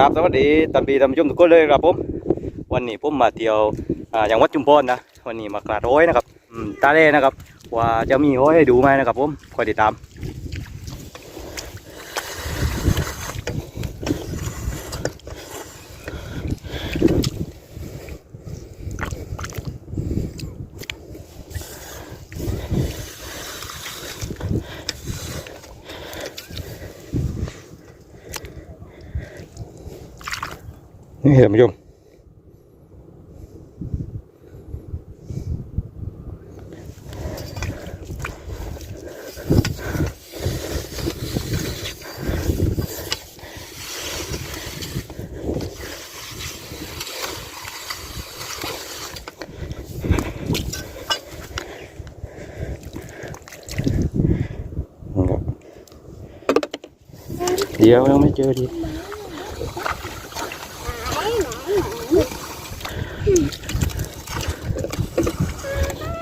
ครับสวัสดีตันปีท่านผู้ชมทุกคนเลยครับผม วันนี้ผมมาเที่ยวอย่างวัดจุมพรนะ วันนี้มากราดร้ยนะครับตาเล่นะครับ ว่าจะมีห้ยให้ดูไหมนะครับผมคอยติดตาม นี่ท่านผู้ชมนะครับเดี๋ยวยังไม่เจอดี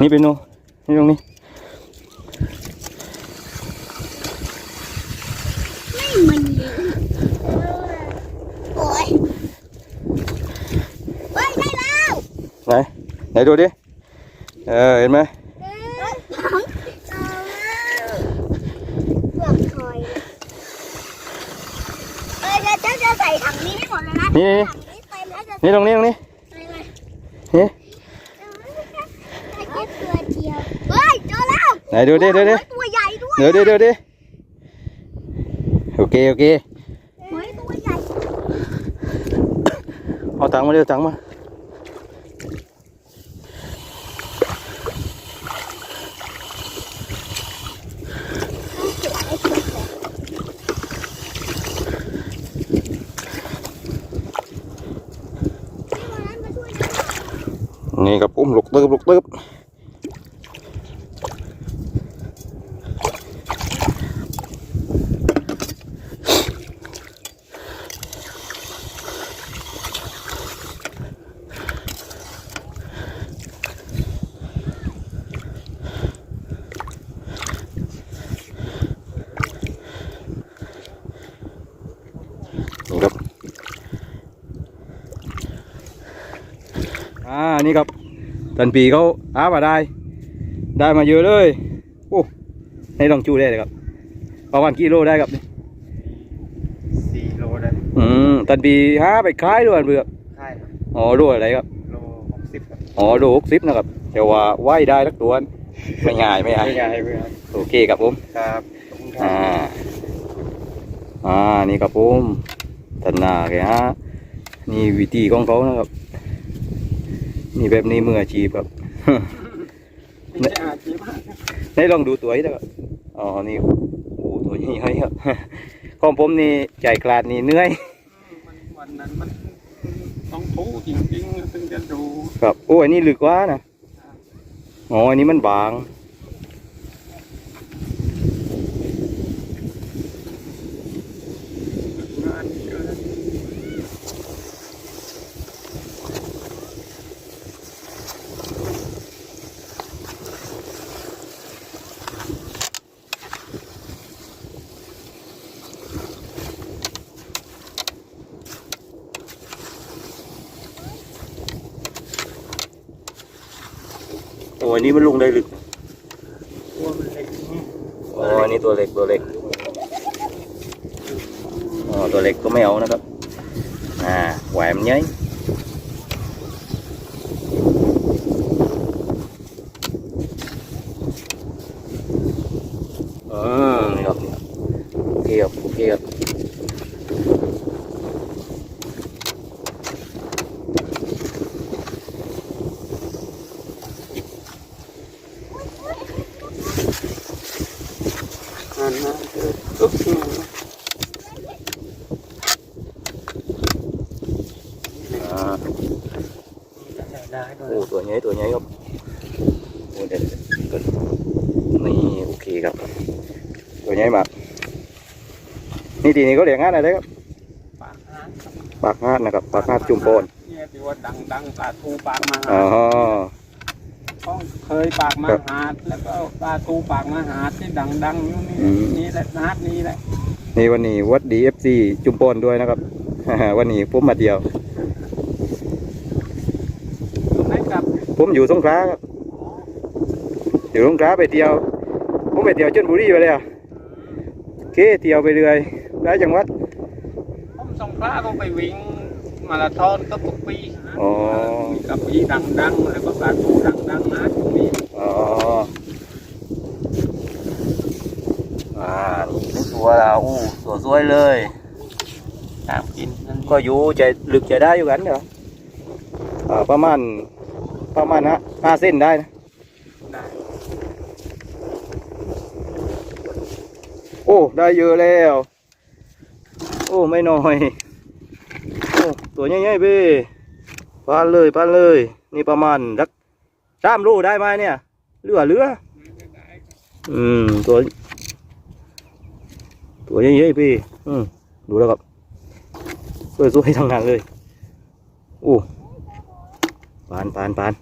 นี่เป็นโนนี่ตรงนี้มันโอ้ยเฮ้ยได้แล้วไหนไหนดูดิเออเห็นไหมเปลือกหอยเอ้ยเดี๋ยวจะจะใส่ถังนี้ให้หมดเลยนะนี่ถังนี้เต็มแล้วจะนี่ตรงนี้ตรงนี้ใส่ เลยนี่ใส่แค่ตัวเดียวเฮ้ยเจอแล้วไหนดูดิดูดิโอ้ยตัวใหญ่ด้วยเดี๋ยวดิเดี๋ยวดิโอเคโอเคเฮ้ยตัวใหญ่เอาตังค์มาเร็วตังค์มา นี่ครับผมลุก ตึบลุกตึบนี่ครับอ่านี่ครับ ตันปีเขาหามาได้ ได้มาเยอะเลยโอ้ในลองจูได้เลยครับประมาณกี่โลได้ครับนี่สี่โลได้อืมตันปีหาไปขายด้วยเบือกใช่ครับอ๋อโลอะไรครับโลหกสิบครับอ๋อโลหกสิบนะครับแต่ว่าไหวได้ทักตัวไม่ง่ายไม่ง่ายไม่ใหญ่เพื่อนโอเคครับผมครับขอบคุณครัอ่าบอ่านี่ครับผมตันนาแกฮะนี่วิธีของเขานะครับ นี่แบบนี้มืออาชีพครับ ไม่ใช่อาชีพมากได้ลองดูตัวนี้นะครับอ๋อ นี่โอ้ตัวนี้ให้ครับ ของผมนี่ใจกลาดนี่เหนื่อยมันวันนั้นมันต้องทูจริงๆถึงจะดู ครับ โอ้อันนี้ลึกกว่านะ อ๋อ อันนี้มันบางง อ้อันนี้มันลงได้ลึกตัวมันเล็กนี่อ๋ออันนี้ตัวเล็กตัวเล็กอ๋อตัวเล็กก็ไม่เอานะครับอ่าแหวมนใหญ่อืมนี่ครับนี่ครับโอเคครับโอเคครับ งานมาเกินตุ๊บนี่ อ่า ได้ด้ว โอ้ยตัวใหญ่ตัวใหญ่ครับโอ้เด็ดเกินนี่โอเคครับ ตัวใหญ่มากนี่ทีนี้ก็เรียกงานอะไรครับปากงานครับปากงาดนะครับปากงาดจุ่มโปนเนี่ยที่ว่าดังดังๆปลาทูปากมหาอ๋อต้องเคยปากมหาดแล้วก็ปลาทูปากมหาดที่ดังดังๆอยู่นี่อืมนี่แหละนาดนี้แหละนี่วันนี้วัดดีเอฟซีจุ่มโปนด้วยนะครับวันนี้ผมมาเที่ยว ให้กับ ผมอยู่สงขลาครับอยู่สงขลาไปเที่ยวผมไปเที่ยวชลบุรีไปแล้วโอเคเที่ยวไปเรื่อยหลายจังหวัดผมสงขลาก็ไปวิ่งมาราธอนก็ทุกปีนะอ๋อมีกับปีดังๆแล้วก็ปลาทูดังๆนะทุกปีอ๋ออ่านี่ตัวเราอู้ตัวสวยเลยตามกินนั่นก็อยู่ใจลึกใจได้อยู่กันเหรออ่าประมาณ ประมาณห้าห้าเส้นได้นะได้โอ้ ได้เยอะแล้ว โอ้ ไม่น้อย โอ้ ตัวใหญ่ๆพี่ปานเลยปานเลย นี่ประมาณสักสามลูกได้ไหมเนี่ยเหลือเหลืออืม ตัว ตัวใหญ่ๆพี่ อืม ดูแล้วครับสวยๆทั้งนั้นเลย โอ้ ปานปานปาน